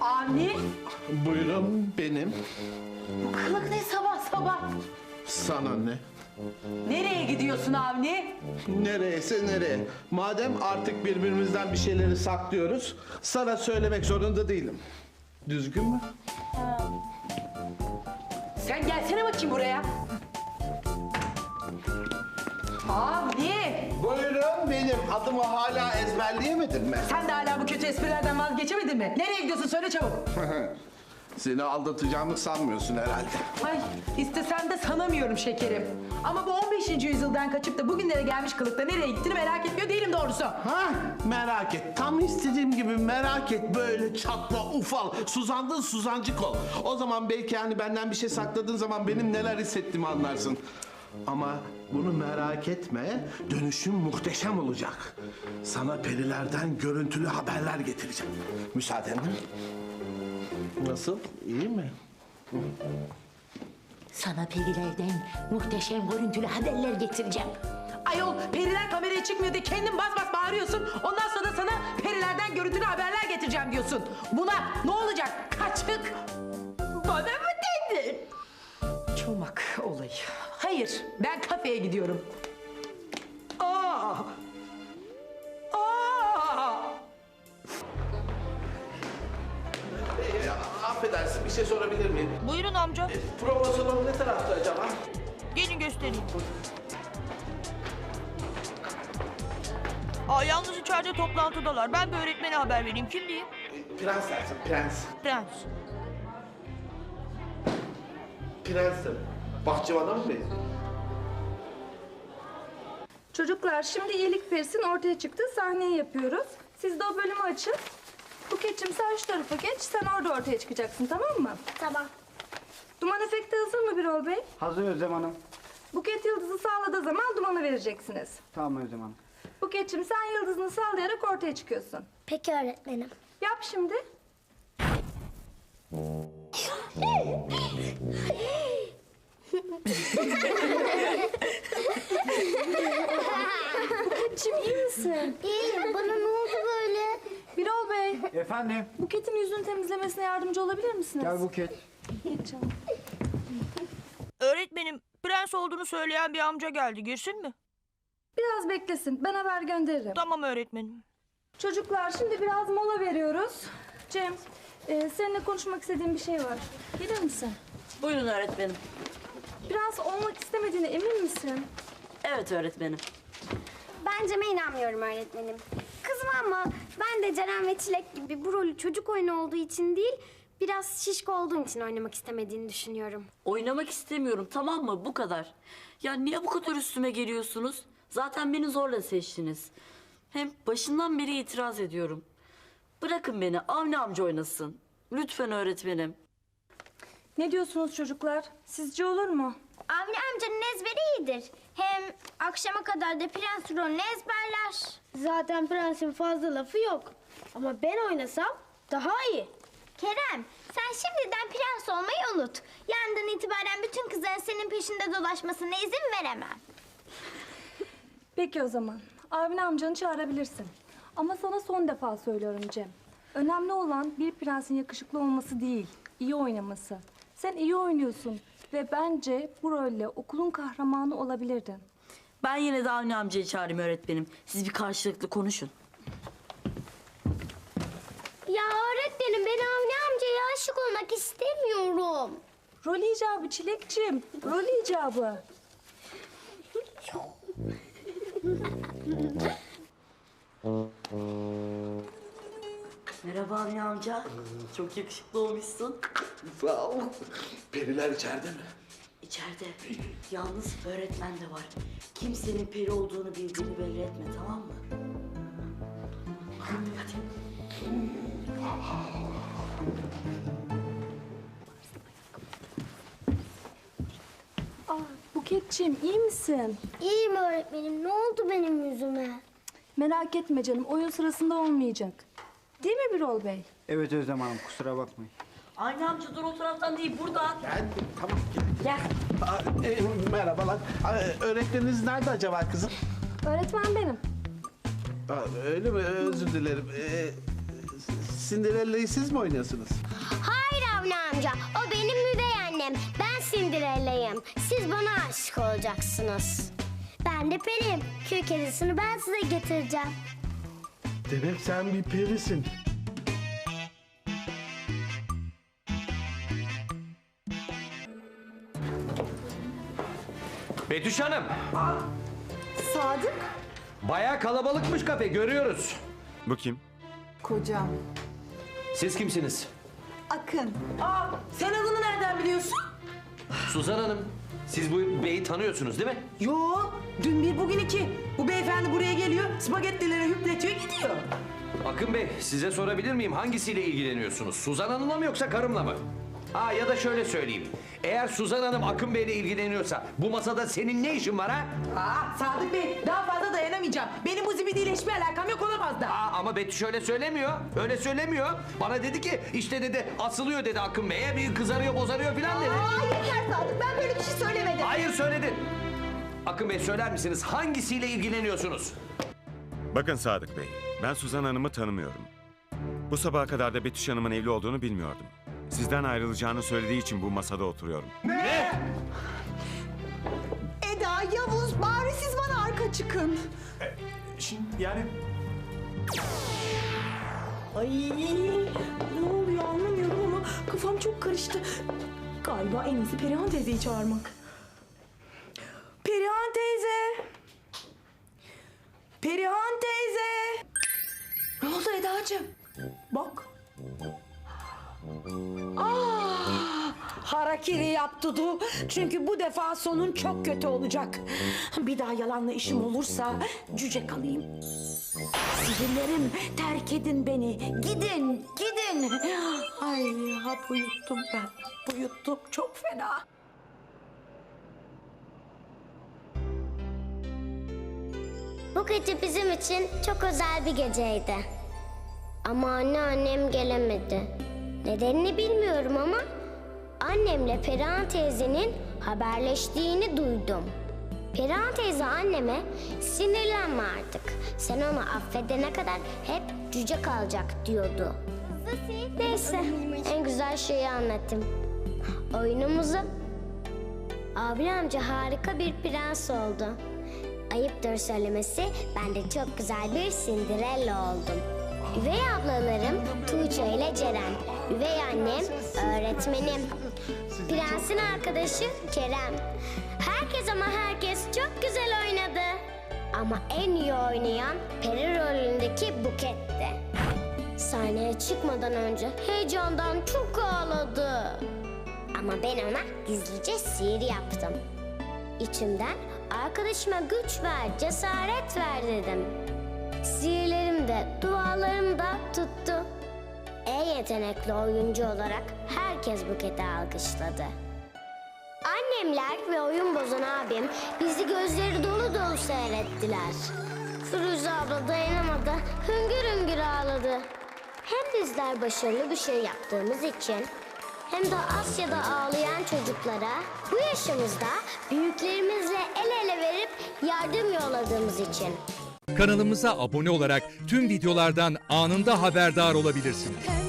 Avni, Buyurun benim. bu kılık ne sabah sabah? Sana ne? Nereye gidiyorsun Avni? Nereyse nereye. Madem artık birbirimizden bir şeyleri saklıyoruz, sana söylemek zorunda değilim. Düzgün mü? Sen gelsene bakayım buraya. Avni, Benim. Adımı hala ezberleyemedin mi? sen de hala bu kötü esprilerden vazgeçemedin mi? Nereye gidiyorsun söyle çabuk. Seni aldatacağımı sanmıyorsun herhalde. Ay istesem de sanamıyorum şekerim. Ama bu 15. yüzyıldan kaçıp da bugünlere gelmiş kılıkta nereye gittiğini merak etmiyor değilim doğrusu. Ha merak et. Tam istediğim gibi merak et. Böyle çatla ufal. Suzandın suzancık ol. O zaman belki hani benden bir şey sakladığın zaman benim neler hissettiğimi anlarsın. Ama bunu merak etme. Dönüşüm muhteşem olacak. Sana perilerden görüntülü haberler getireceğim. Müsaadenle. Nasıl? İyi mi? Sana perilerden muhteşem görüntülü haberler getireceğim. Ayol periler kameraya çıkmıyor diye kendin bas bas bağırıyorsun. Ondan sonra da sana perilerden görüntülü haberler getireceğim diyorsun. Buna ne olacak? Kaçık. Bana mı dedin? Çomak olayı. Hayır ben kafeye gidiyorum. Aa! Aa! Ya, affedersin bir şey sorabilir miyim? Buyurun amca. Prova salonu ne tarafta acaba? Gelin göstereyim. Aa, yalnız içeride toplantıdalar. Ben bir öğretmene haber vereyim. Kim diyeyim? Prens dersin, prens. Prens. Prensim. Bahçıvana mı benim? Çocuklar şimdi iyilik perisin ortaya çıktı. Sahneyi yapıyoruz. Siz de o bölümü açın. Buket'cim sen şu tarafa geç. Sen orada ortaya çıkacaksın tamam mı? Tamam. Duman efekti hazır mı Birol Bey? Hazır Özlem Hanım. Buket yıldızı sağladığı zaman dumanı vereceksiniz. Tamam Özlem Hanım. Buket'cim sen yıldızını sallayarak ortaya çıkıyorsun. Peki öğretmenim. Yap şimdi. Buket'cim iyi misin? İyiyim. Bana ne oldu böyle? Birol Bey, Efendim? Buket'in yüzünü temizlemesine yardımcı olabilir misiniz? Gel Buket. Geç canım. Öğretmenim, prens olduğunu söyleyen bir amca geldi. Girsin mi? Biraz beklesin. Ben haber gönderirim. Tamam öğretmenim. Çocuklar şimdi biraz mola veriyoruz. Cem, e, seninle konuşmak istediğim bir şey var. Gelir misin? Buyurun öğretmenim. Biraz olmak istemediğine emin misin? Evet öğretmenim. Ben Cem'e inanmıyorum öğretmenim. Kızım ama ben de Ceren ve Çilek gibi bu rolü çocuk oyunu olduğu için değil... ...biraz şişko olduğum için oynamak istemediğini düşünüyorum. Oynamak istemiyorum tamam mı? Bu kadar. Ya niye bu kadar üstüme geliyorsunuz? Zaten beni zorla seçtiniz. Hem başından beri itiraz ediyorum. Bırakın beni Avni amca oynasın. Lütfen öğretmenim. Ne diyorsunuz çocuklar? Sizce olur mu? Avni amcanın ezberi iyidir. Hem akşama kadar da prens rolünü ezberler. Zaten prensin fazla lafı yok. Ama ben oynasam daha iyi. Kerem, sen şimdiden prens olmayı unut. Yarından itibaren bütün kızların senin peşinde dolaşmasına izin veremem. Peki o zaman. Avni amcanı çağırabilirsin. Ama sana son defa söylüyorum Cem. Önemli olan bir prensin yakışıklı olması değil, iyi oynaması. Sen iyi oynuyorsun ve bence bu rolle okulun kahramanı olabilirdin. Ben yine de Avni amcayı çağırayım öğretmenim. Siz bir karşılıklı konuşun. Ya öğretmenim ben Avni amcaya aşık olmak istemiyorum. Rol icabı Çilekçim, rol icabı. Amca. Çok yakışıklı olmuşsun. Sağ ol. Periler içeride mi? İçeride yalnız öğretmen de var. Kimsenin peri olduğunu bildiğini belli etme tamam mı? Hadi hadi. Aa, Buketçim iyi misin? İyiyim öğretmenim. Ne oldu benim yüzüme? Merak etme canım, oyun sırasında olmayacak. Değil mi Birol Bey? Evet Özlem Hanım kusura bakmayın. Avni amca dur o taraftan değil buradan. Ben tamam. Gel. Aa, e, merhabalar. Aa, öğretmeniniz nerede acaba kızım? Öğretmen benim. Aa, öyle mi? Özür dilerim. Ee, Cinderella'yı siz mi oynuyorsunuz? Hayır Avni amca. O benim üvey annem. Ben Cinderella'yım. Siz bana aşık olacaksınız. Ben de periyim. Kül kedisini ben size getireceğim. Demek sen bir perisin. Betüş Hanım. Sadık. Bayağı kalabalıkmış kafe görüyoruz. Bu kim? Kocam. Siz kimsiniz? Akın. Aa, sen adını nereden biliyorsun? Suzan Hanım. Siz bu beyi tanıyorsunuz değil mi? Yo, dün bir bugün iki. Bu beyefendi buraya geliyor, spagettileri hüpletiyor gidiyor. Akın Bey size sorabilir miyim hangisiyle ilgileniyorsunuz? Suzan Hanım'la mı yoksa karımla mı? Ha ya da şöyle söyleyeyim. Eğer Suzan Hanım Akın Bey'le ilgileniyorsa bu masada senin ne işin var ha? Aa, Sadık Bey, daha fazla dayanamayacağım. Benim bu zibidiyle hiçbir alakam yok olamaz da. Aa, ama Betüş öyle söylemiyor. Öyle söylemiyor. Bana dedi ki işte dedi asılıyor dedi Akın Bey'e bir kızarıyor bozarıyor filan dedi. yeter Sadık, ben böyle bir şey söylemedim. Hayır söyledin. Akın Bey söyler misiniz hangisiyle ilgileniyorsunuz? Bakın Sadık Bey, ben Suzan Hanım'ı tanımıyorum. Bu sabaha kadar da Betüş Hanım'ın evli olduğunu bilmiyordum. Sizden ayrılacağını söylediği için bu masada oturuyorum. Eda, Yavuz, bari siz bana arka çıkın. Yani Ay, ne oluyor anlamıyorum ama kafam çok karıştı. Galiba en iyisi Perihan teyzeyi çağırmak. Perihan teyze. Perihan teyze. Ne oldu Eda'cığım? Bak. Ah, Harakiri yap Dudu. Çünkü bu defa sonun çok kötü olacak. Bir daha yalanla işim olursa cüce kalayım. Sihirlerim terk edin beni. Gidin, gidin. Ay hap uyuttum ben. Uyuttum çok fena. Bu gece bizim için çok özel bir geceydi. Ama anneannem gelemedi. Nedenini bilmiyorum ama annemle Perihan teyzenin haberleştiğini duydum. Perihan teyze anneme sinirlenme artık. Sen onu affedene kadar hep cüce kalacak diyordu. Neyse en güzel şeyi anlattım. Oyunumuzu Abi amca harika bir prens oldu. Ayıptır söylemesi ben de çok güzel bir Cinderella oldum. Üvey ablalarım Tuğçe ile Ceren. Üvey annem öğretmenim. Prensin arkadaşı Kerem. Herkes ama herkes çok güzel oynadı. Ama en iyi oynayan peri rolündeki Buket'ti. Sahneye çıkmadan önce heyecandan çok ağladı. Ama ben ona gizlice sihir yaptım. İçimden arkadaşıma güç ver, cesaret ver dedim. Sihirlerim de, dualarım da tuttu. En yetenekli oyuncu olarak herkes Buket'i alkışladı. Annemler ve oyun bozan abim bizi gözleri dolu dolu seyrettiler. Firuze abla dayanamadı, hüngür hüngür ağladı. Hem bizler başarılı bir şey yaptığımız için hem de Asya'da ağlayan çocuklara bu yaşımızda büyüklerimizle el ele verip yardım yolladığımız için. Kanalımıza abone olarak tüm videolardan anında haberdar olabilirsiniz.